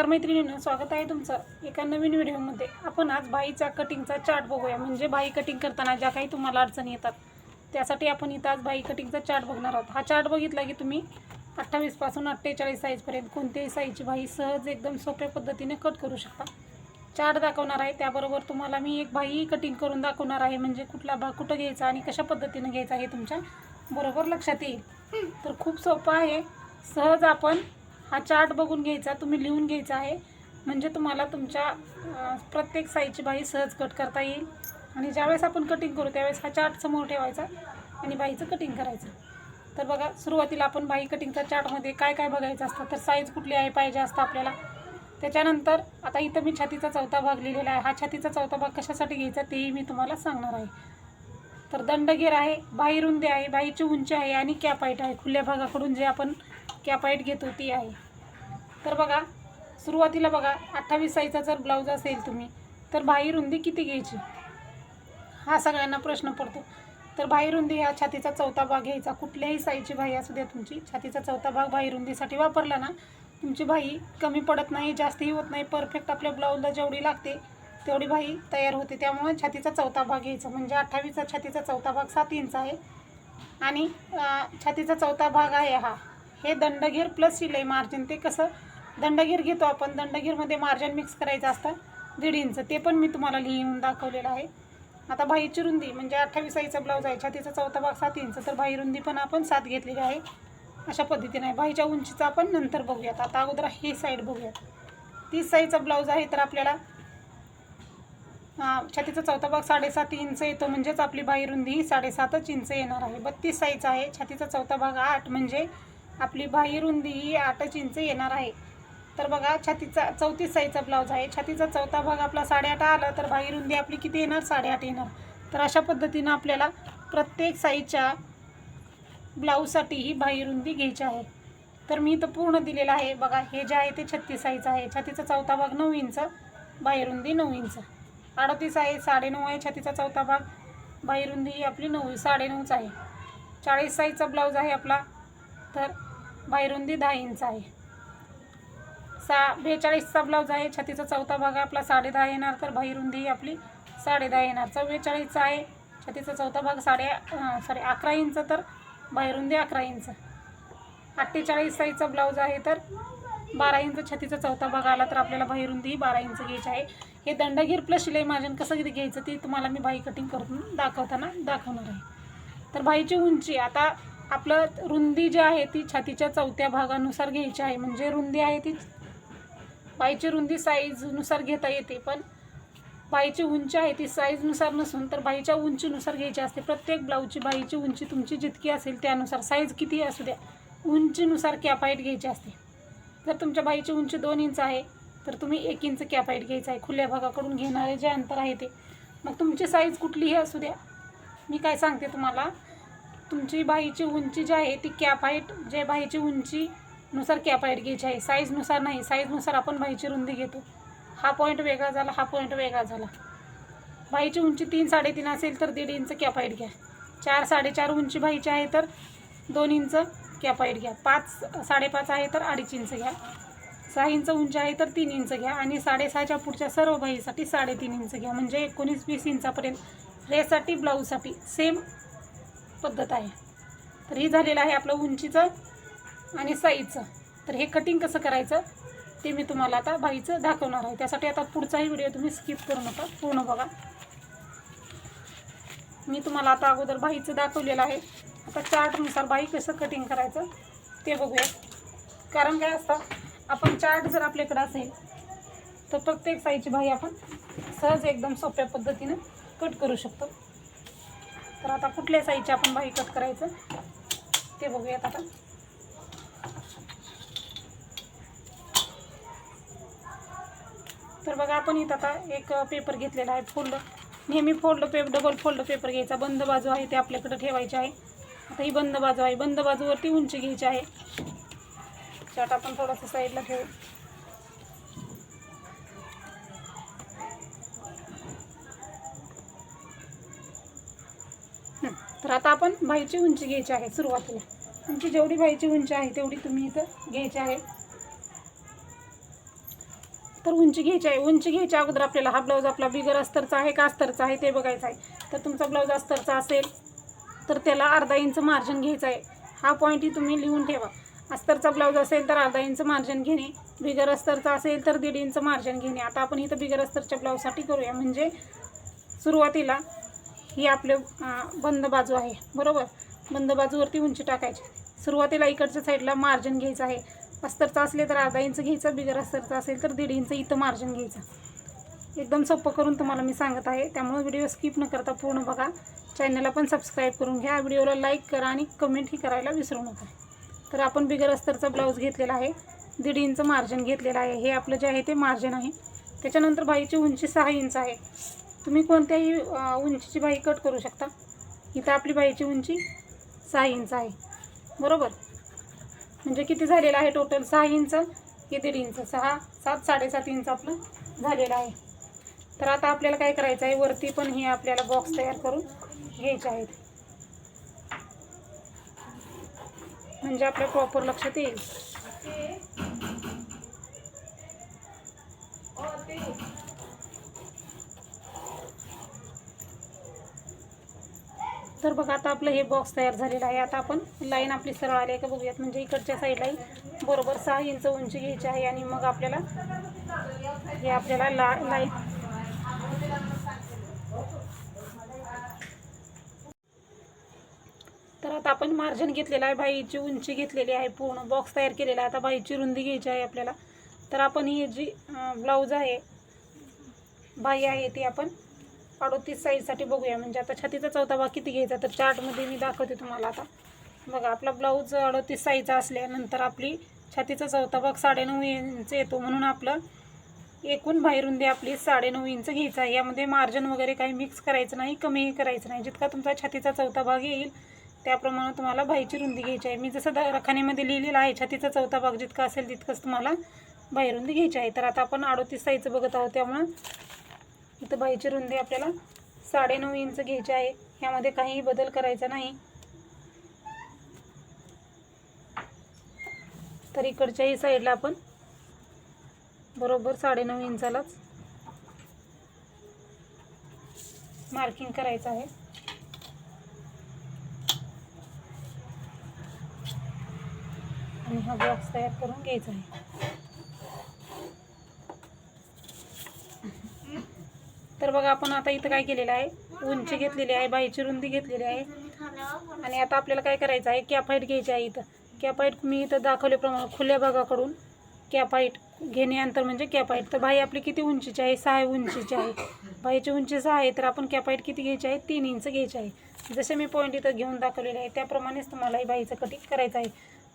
नमस्कार मैत्रिणींना स्वागत आहे तुमचं एका नवीन व्हिडिओमध्ये. आपण आज बाईचा कटिंगचा चार्ट बघूया. म्हणजे बाई कटिंग करताना ज्या काही तुम्हाला अडचणी येतात त्यासाठी आपण इथं आज बाई कटिंगचा चार्ट बघणार आहोत. हा चार्ट बघितला की तुम्ही अठ्ठावीसपासून अठ्ठेचाळीस साईजपर्यंत कोणत्याही साईजची बाई सहज एकदम सोप्या पद्धतीने कट करू शकता. चार्ट दाखवणार आहे. त्याबरोबर तुम्हाला मी एक बाई कटिंग करून दाखवणार आहे. म्हणजे कुठला भाग कुठं घ्यायचा आणि कशा पद्धतीने घ्यायचा हे तुमच्या बरोबर लक्षात येईल. तर खूप सोपं आहे. सहज आपण हा चार्ट बघून घ्यायचा तुम्ही लिहून घ्यायचा आहे. म्हणजे तुम्हाला तुमच्या प्रत्येक साईजची बाई सहज कट करता येईल. आणि ज्यावेळेस आपण कटिंग करू त्यावेळेस हा चार्ट समोर ठेवायचा आणि बाईचं कटिंग करायचं. तर बघा सुरुवातीला आपण बाई कटिंगच्या चार्टमध्ये काय काय बघायचं असतं तर साईज कुठली आहे पाहिजे असतं आपल्याला. त्याच्यानंतर आता इथं मी छातीचा चौथा भाग लिहिलेला आहे. हा छातीचा चौथा भाग कशासाठी घ्यायचा तेही मी तुम्हाला सांगणार आहे. तर दंडगेर आहे बाई रुंदी आहे बाईची उंची आहे आणि कॅपाईट आहे. खुल्या भागाकडून जे आपण कॅपाईट घेतो ती आहे तर बघा सुरुवातीला बघा अठ्ठावीस साईजचा जर ब्लाऊज असेल तुम्ही तर बाही रुंदी किती घ्यायची? हा सगळ्यांना प्रश्न पडतो. तर बाही रुंदी हा छातीचा चौथा भाग घ्यायचा. कुठल्याही साईजची बाई असू द्या तुमची छातीचा चौथा भाग बाही रुंदीसाठी वापरला ना तुमची बाई कमी पडत नाही जास्तही होत नाही परफेक्ट आपल्या ब्लाऊजला जेवढी लागते तेवढी बाई तयार होते. त्यामुळे छातीचा चौथा भाग घ्यायचा. म्हणजे अठ्ठावीसचा छातीचा चौथा भाग सात इंच आहे. आणि छातीचा चौथा भाग आहे हा. हे दंडगीर प्लस शिलाई मार्जिन ते कसं दंडगीर घेतो आपण. दंडगीरमध्ये मार्जिन मिक्स करायचं असतं दीड इंच ते पण मी तुम्हाला लिहून दाखवलेलं आहे. आता बाईची रुंदी म्हणजे अठ्ठावीस आईचा ब्लाऊज आहे. छातीचा चौथा भाग सात इंच तर बाही रुंदी पण आपण सात घेतलेली आहे. अशा पद्धतीने आहे. बाहीच्या उंचीचा आपण नंतर बघूयात. आता अगोदर ही साईड बघूयात. तीस साईजचा ब्लाऊज आहे तर आपल्याला छातीचा चौथा भाग साडेसात इंच येतो म्हणजेच आपली बाही रुंदी ही साडेसातच इंच येणार आहे. बत्तीस साईज आहे. छातीचा चौथा भाग आठ म्हणजे आपली बाही रुंदी ही आठच इंच येणार आहे. तर बघा छातीचा चौतीस साईजचा ब्लाऊज आहे. छातीचा चौथा भाग आपला साडेआठ आला तर बाही रुंदी आपली किती येणार? साडेआठ येणार. तर अशा पद्धतीनं आपल्याला प्रत्येक साईजच्या ब्लाऊजसाठी ही बाही रुंदी घ्यायची आहे. तर मी इथं पूर्ण दिलेलं आहे. बघा हे जे आहे ते छत्तीस साईज आहे. छातीचा चौथा भाग नऊ इंच बाहेरुंदी नऊ इंच. अडतीस आहे साडेनऊ आहे छातीचा चौथा भाग. बाहेरुंदी ही आपली नऊ साडेनऊच आहे. चाळीस साईजचा ब्लाऊज आहे आपला. तर बाहेरुंदी दहा इंच आहे. सा बेचाळीसचा ब्लाऊज आहे छातीचा चौथा भाग आपला साडे दहा येणार तर बाहेरुंदी आपली साडे दहा येणार. चव्वेचाळीसचा आहे छातीचा चौथा भाग साडे सॉरी अकरा इंच तर बाहेरुंदी अकरा इंच. अठ्ठेचाळीस साईजचा ब्लाऊज आहे तर बारा इंच छातीचा चौथा भाग आला तर आपल्याला बाहेरुंदी बारा इंच घ्यायची आहे. हे दंडगीर प्लस शिलाई मार्जन कसं किती घ्यायचं ते तुम्हाला मी बाई कटिंग करून दाखवताना दाखवणार आहे. तर बाईची उंची आता आपलं रुंदी जी आहे ती छातीच्या चौथ्या भागानुसार घ्यायची आहे. म्हणजे रुंदी आहे ती बाईची रुंदी साईजनुसार घेता येते पण बाईची उंची आहे ती साईजनुसार नसून तर बाईच्या उंचीनुसार घ्यायची असते. प्रत्येक ब्लाऊजची बाईची उंची तुमची जितकी असेल त्यानुसार साईज किती असू द्या उंचीनुसार कॅप हाईट घ्यायची असते. जर तुमच्या बाईची उंची दोन इंच आहे तर तुम्ही एक इंच कॅपाईट घ्यायचं आहे. खुल्या भागाकडून घेणारे जे अंतर आहे ते. मग तुमची साईज कुठलीही असू द्या. मी काय सांगते तुम्हाला तुमची बाईची उंची जी आहे ती कॅपाईट जे बाईची उंचीनुसार कॅपाईट घ्यायची आहे. साईजनुसार नाही साईजनुसार आपण बाईची रुंदी घेतो. हा पॉईंट वेगळा झाला हा पॉईंट वेगळा झाला. बाईची उंची तीन साडेतीन असेल तर दीड इंच कॅपाईट घ्या. चार साडेचार उंची बाईची आहे तर दोन इंच कॅपाईट घ्या. पाच साडेपाच आहे तर अडीच इंच घ्या. सहा इंच उंची आहे तर तीन इंच घ्या. आणि साडेसहाच्या पुढच्या सर्व बाईसाठी साडेतीन इंच घ्या. म्हणजे एकोणीस वीस इंचापर्यंत ड्रेससाठी ब्लाऊजसाठी सेम पद्धत आहे. तर हे झालेलं आहे आपलं उंचीचं आणि साईजचं. तर हे कटिंग कसं करायचं? ते मी तुम्हाला आता बाईचं दाखवणार आहे. त्यासाठी आता पुढचाही व्हिडिओ तुम्ही स्किप करू नका. पूर्ण बघा. मी तुम्हाला आता अगोदर बाईचं दाखवलेलं आहे. आता चार्टनुसार बाई कसं कटिंग करायचं ते बघूया. कारण काय असतं आपण चार्ट जर आपल्याकडे असेल तर प्रत्येक साईजची बाई आपण सहज एकदम सोप्या पद्धतीनं कट करू शकतो. तर आता कुठल्या साईजचे आपण बाई कट करायचं? ते बघूयात आता तर बघा आपण इथं आता एक पेपर घेतलेला आहे फोल्ड नेहमी फोल्ड पेप डबल फोल्ड पेपर घ्यायचा. बंद बाजू आहे ते आपल्याकडे ठेवायची आहे. आता ही बंद बाजू आहे. बंद बाजूवरती उंची घ्यायची आहे. चाट आपण थोडंसं साईडला ठेवू. तर आता आपण बाईची उंची घ्यायची आहे सुरुवातीला. तुमची जेवढी बाईची उंची आहे तेवढी तुम्ही इथं घ्यायची आहे. तर उंची घ्यायची आहे. उंची घ्यायच्या अगोदर आपल्याला हा ब्लाऊज आपला बिगर अस्तरचा आहे का अस्तरचा आहे ते बघायचं आहे. तर तुमचा ब्लाऊज अस्तरचा असेल तर त्याला अर्धा इंच मार्जिन घ्यायचं आहे. हा पॉईंटही तुम्ही लिहून ठेवा. अस्तरचा ब्लाऊज असेल तर अर्धा इंच मार्जिन घेणे. बिगर अस्तरचा असेल तर दीड इंच मार्जिन घेणे. आता आपण इथं बिगर अस्तरच्या ब्लाऊजसाठी करूया. म्हणजे सुरुवातीला ही आपले बंद बाजू आहे. बरोबर? बंद बाजूवरती उंची टाकायची. सुरुवातीला इकडच्या साईडला मार्जिन घ्यायचं आहे. अस्तरचा असले तर अर्धा इंच घ्यायचं बिगर अस्तरचा असेल तर दीड इंच इथं मार्जिन घ्यायचं. एकदम सोपं करून तुम्हाला मी सांगत आहे. त्यामुळे व्हिडिओ स्किप न करता पूर्ण बघा. चॅनलला पण सबस्क्राईब करून घ्या. व्हिडिओला लाईक करा आणि कमेंटही करायला विसरू नका. तर आपण बिगर अस्तरचा ब्लाऊज घेतलेला आहे. दीड इंच मार्जिन घेतलेलं आहे. हे आपलं जे आहे ते मार्जिन आहे. त्याच्यानंतर बाईची उंची सहा इंच आहे. तुम्ही कोणत्याही उंचीची बाई कट करू शकता. इथं आपली बाईची उंची सहा इंच आहे. बरोबर? म्हणजे किती झालेलं आहे टोटल सहा इंच हे दीड इंच? सहा सात साडेसात इंच आपलं झालेलं आहे. तर आता आपल्याला काय करायचं आहे? वरती पण हे आपल्याला बॉक्स तयार करून घ्यायचे आहेत. म्हणजे आपल्या प्रॉपर लक्षात येईल. तर बघा आता आपलं हे बॉक्स तयार झालेलं आहे. आता आपण लाईन आपली सरळ आली आहे का बघूयात. म्हणजे इकडच्या साईडलाही बरोबर सहा इंच उंची घ्यायची आहे आणि मग आपल्याला हे आपल्याला ला लाईन तर आता आपण मार्जिन घेतलेलं आहे. बाईची उंची घेतलेली आहे. पूर्ण बॉक्स तयार केलेला आहे. आता बाईची रुंदी घ्यायची आहे आपल्याला. तर आपण ही जी ब्लाऊज आहे बाई आहे ती आपण अडोतीस साईजसाठी बघूया. म्हणजे आता छातीचा चौथा भाग किती घ्यायचा तर चार्टमध्ये मी दाखवते तुम्हाला आता. बघा आपला ब्लाऊज अडोतीस साईजचा असल्यानंतर आपली छातीचा चौथा भाग साडेनऊ इंच येतो म्हणून आपलं एकूण बाहेरुंदी आपली साडेनऊ इंच घ्यायचं आहे. यामध्ये मार्जिन वगैरे काही मिक्स करायचं नाही कमीही करायचं नाही. जितका तुमचा छातीचा चौथा भाग येईल त्याप्रमाणे तुम्हाला बाईची रुंदी घ्यायची आहे. मी जसं द रखानेमध्ये लिहिलेलं आहे छातीचा चौथा भाग जितका असेल तितकंच तुम्हाला बाहेरुंदी घ्यायची आहे. तर आता आपण अडोतीस साईजचं बघत आहोत त्यामुळं फक्त बाईची रुंदी आपल्याला साडेनऊ इंच घ्यायची आहे. यामध्ये काहीही बदल करायचा नाही. तर इकडच्याही साईडला आपण बरोबर साडेनऊ इंचालाच मार्किंग करायचं आहे. आणि हा बॉक्स तयार करून घ्यायचा आहे. तर बघा आपण आता इथं काय केलेलं आहे? उंची घेतलेली आहे बाईची रुंदी घेतलेली आहे. आणि आता आपल्याला काय करायचं आहे? कॅपाईट घ्यायची आहे इथं. कॅपाईट मी इथं दाखवल्याप्रमाणे खुल्या भागाकडून कॅपाईट घेणे अंतर म्हणजे कॅपाईट तर बाई आपली किती उंचीची आहे? सहा उंचीची आहे. बाईची उंची सहा आहे तर आपण कॅपाईट किती घ्यायची आहे? तीन इंच घ्यायची आहे. जसे मी पॉईंट इथं घेऊन दाखवलेले आहे त्याप्रमाणेच तुम्हाला ही बाईचं कटिंग करायचं आहे.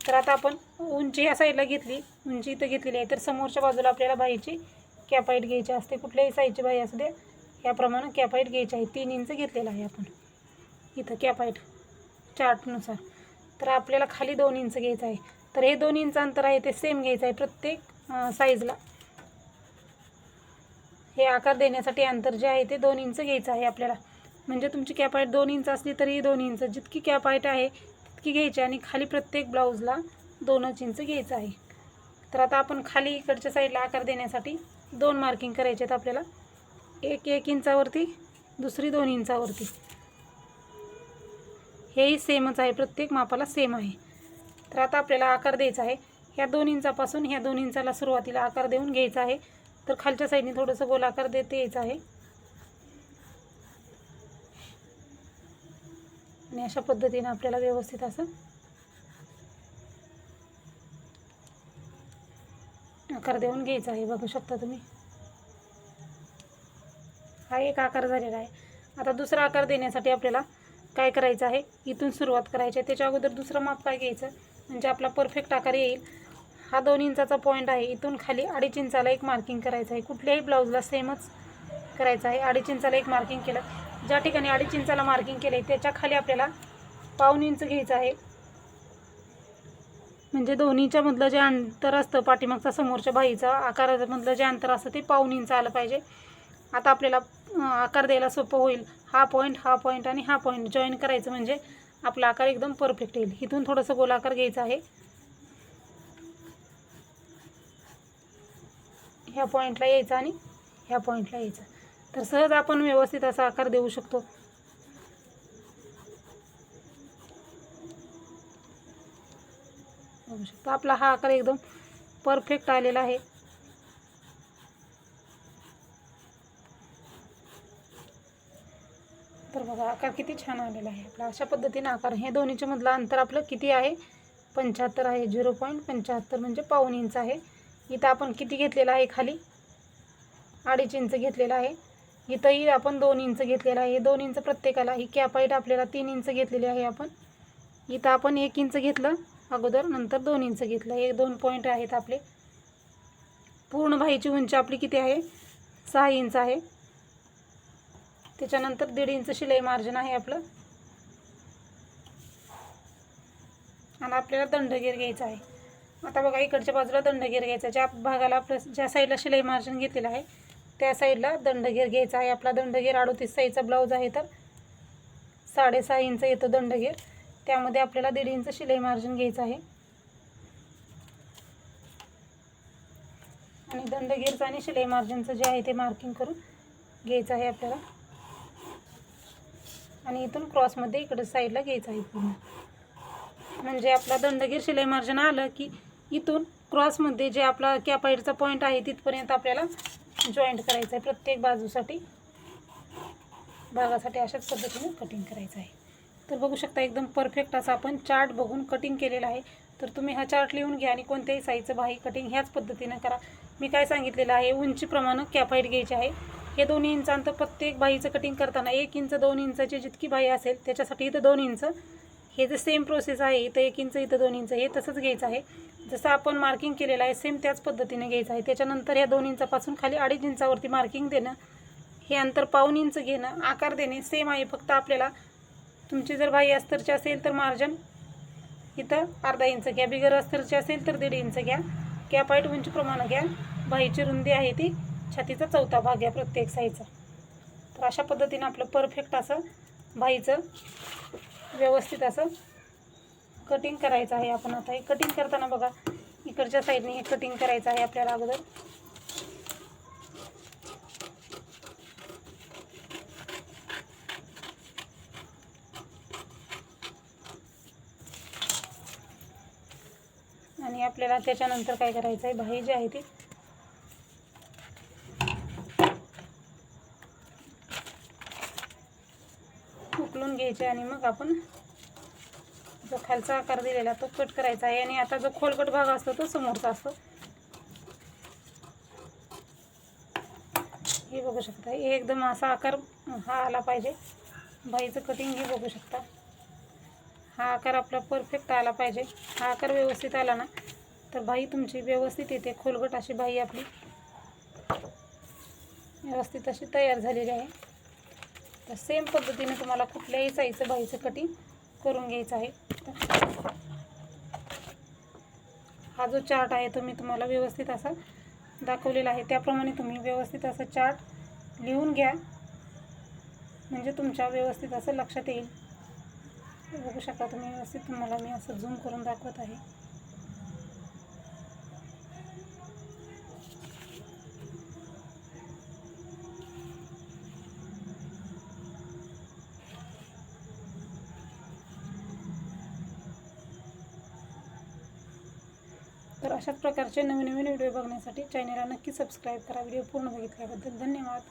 तर आता आपण उंची या साईडला घेतली. उंची इथं घेतलेली आहे. तर समोरच्या बाजूला आपल्याला बाईची कॅपाईट घ्यायची असते कुठल्याही साईजची बाई असू दे. याप्रमाणे कॅपाईट घ्यायची आहे. तीन इंच घेतलेला आहे आपण. इथं कॅपाईट चार्टनुसार तर आपल्याला खाली दोन इंच घ्यायचं आहे. तर हे दोन इंच अंतर आहे ते सेम घ्यायचं आहे प्रत्येक साईजला हे आकार देण्यासाठी अंतर जे आहे ते दोन इंच घ्यायचं आहे आपल्याला. म्हणजे तुमची कॅपाईट दोन इंच असली तरी दोन इंच जितकी कॅपाईट आहे तितकी घ्यायची आणि खाली प्रत्येक ब्लाऊजला दोनच इंच घ्यायचं आहे. तर आता आपण खाली इकडच्या साईडला आकार देण्यासाठी दोन मार्किंग करायचे आहेत आपल्याला. एक एक इंचावरती दुसरी दोन इंचावरती. हेही सेमच आहे प्रत्येक मापाला सेम आहे. तर आता आपल्याला आकार द्यायचा आहे. ह्या दोन इंचापासून ह्या दोन इंचाला सुरुवातीला आकार देऊन घ्यायचा आहे. तर खालच्या साईडने थोडंसं गोलाकार देत यायचं आहे. आणि अशा पद्धतीने आपल्याला व्यवस्थित असं आकार देऊन घ्यायचा आहे बघू शकता तुम्ही. हा एक आकार झालेला आहे. आता दुसरा आकार देण्यासाठी आपल्याला काय करायचं आहे? इथून सुरुवात करायची आहे. त्याच्या अगोदर दुसरं माप काय घ्यायचं? म्हणजे आपला परफेक्ट आकार येईल. हा दोन इंचाचा पॉईंट आहे. इथून खाली अडीच इंचाला एक मार्किंग करायचं आहे. कुठल्याही ब्लाऊजला सेमच करायचं आहे. अडीच इंचाला एक मार्किंग केलं. ज्या ठिकाणी अडीच इंचाला मार्किंग केलं आहे त्याच्याखाली आपल्याला पाऊन इंच घ्यायचं आहे. म्हणजे दोन्हीच्या मधलं जे अंतर असतं पाठीमागचा समोरच्या बाईचा आकारामधलं जे अंतर असतं ते पाऊन इंच आलं पाहिजे. आता आपल्याला आकार द्यायला सोपं होईल. हा पॉईंट हा पॉईंट आणि हा पॉईंट जॉईन करायचं म्हणजे आपला आकार एकदम परफेक्ट येईल. इथून थोडंसं गोलाकार घ्यायचा आहे. ह्या पॉईंटला यायचा आणि ह्या पॉईंटला यायचा. तर सहज आपण व्यवस्थित असा आकार देऊ शकतो. बघू शकता. आपला हा आकार एकदम परफेक्ट आलेला आहे. तर बघा आकार किती छान आलेला आहे. आपला अशा पद्धतीने आकार हे दोन्हीच्या मधलं अंतर आपलं किती आहे? पंच्याहत्तर आहे झिरो पॉईंट पंच्याहत्तर म्हणजे पाऊन इंच आहे. इथं आपण किती घेतलेलं आहे खाली? अडीच इंच घेतलेलं आहे. इथंही आपण दोन इंच घेतलेलं आहे. दोन इंच प्रत्येकाला ही कॅपाईट आपल्याला तीन इंच घेतलेली आहे आपण. इथं आपण एक इंच घेतलं. अगोदर नंतर दोन इंच घेतलं. हे दोन पॉईंट आहेत आपले. पूर्ण भाईची उंची आपली किती आहे? सहा इंच आहे. त्याच्यानंतर दीड इंच शिलाई मार्जिन आहे आपलं. आणि आपल्याला दंडगीर घ्यायचा आहे. आता बघा इकडच्या बाजूला दंडगीर घ्यायचा ज्या भागाला आपलं ज्या साईडला शिलाई मार्जिन घेतलेलं आहे त्या साईडला दंडगीर घ्यायचा आहे. आपला दंडगीर अडोतीस साईजचा ब्लाऊज आहे तर साडेसहा इंच येतो दंडगीर. त्यामध्ये आपल्याला दीड इंच शिलाई मार्जिन घ्यायचं आहे. आणि दंडगीरचं आणि शिलाई मार्जिनचं जे आहे ते मार्किंग करून घ्यायचं आहे आपल्याला. आणि इथून क्रॉसमध्ये इकडं साईडला घ्यायचं आहे पूर्ण. म्हणजे आपला दंडगीर शिलाई मार्जिन आलं की इथून क्रॉसमध्ये जे आपला कॅपाईडचा पॉईंट आहे तिथपर्यंत आपल्याला जॉईंट करायचं आहे. प्रत्येक बाजूसाठी भागासाठी अशाच पद्धतीने कटिंग करायचं आहे. तर बघू शकता एकदम परफेक्ट असा आपण चार्ट बघून कटिंग केलेला आहे. तर तुम्ही हा चार्ट लिहून घ्या आणि कोणत्याही साईजचं बाही कटिंग ह्याच पद्धतीनं करा. मी काय सांगितलेलं आहे उंचीप्रमाणे कॅपाईट घ्यायची आहे. हे दोन्ही इंच अंतर प्रत्येक बाईचं कटिंग करताना एक इंच दोन इंचाची जितकी बाई असेल त्याच्यासाठी इथं दोन इंच. हे जे सेम प्रोसेस आहे इथं एक इंच इथं दोन इंच हे तसंच घ्यायचं आहे. जसं आपण मार्किंग केलेलं आहे सेम त्याच पद्धतीने घ्यायचं आहे. त्याच्यानंतर ह्या दोन इंचापासून खाली अडीच इंचावरती मार्किंग देणं. हे अंतर पाऊन इंच घेणं आकार देणे सेम आहे. फक्त आपल्याला तुमची जर बाई अस्तरची असेल तर मार्जन. इथं अर्धा इंच घ्या. बिगर अस्तरची असेल तर दीड इंच घ्या. कॅपाईट उंचीप्रमाणे घ्या. बाईची रुंदी आहे ती छातीचा चौथा भाग घ्या प्रत्येक साईचा तर अशा पद्धतीनं आपलं परफेक्ट असं बाईचं व्यवस्थित असं कटिंग करायचं आहे आपण आता. हे कटिंग करताना बघा इकडच्या साईडने हे कटिंग करायचं आहे आपल्याला अगोदर आणि आपल्याला त्याच्यानंतर काय करायचं आहे बाही जी आहे ती. उकलून घ्यायचे आणि मग आपण जो खालचा आकार दिलेला तो कट करायचा आहे. आणि आता जो खोलकट भाग असतो तो समोरचा असतो. हे बघू शकता. हे एकदम असा आकार हा आला पाहिजे. बाईचं कटिंग हे बघू शकता. हा आकार आपला परफेक्ट आला पाहिजे. हा आकार व्यवस्थित आला ना तर बाई तुमची व्यवस्थित येते. खोलगट अशी बाई आपली. व्यवस्थित अशी तयार झालेली आहे. तर सेम पद्धतीने तुम्हाला कुठल्याही साईजचं बाईचं कटिंग करून घ्यायचं आहे. हा जो चार्ट आहे तो मी तुम्हाला व्यवस्थित असा दाखवलेला आहे. त्याप्रमाणे तुम्ही व्यवस्थित असं चार्ट लिहून घ्या. म्हणजे तुमच्या व्यवस्थित असं लक्षात येईल. बघू शकता तुम्ही व्यवस्थित. तुम्हाला मी असं झूम करून दाखवत आहे. अशाच प्रकारचे नवीन नवीन व्हिडिओ बघण्यासाठी चॅनलला नक्की सबस्क्राईब करा. व्हिडिओ पूर्ण बघितल्याबद्दल धन्यवाद.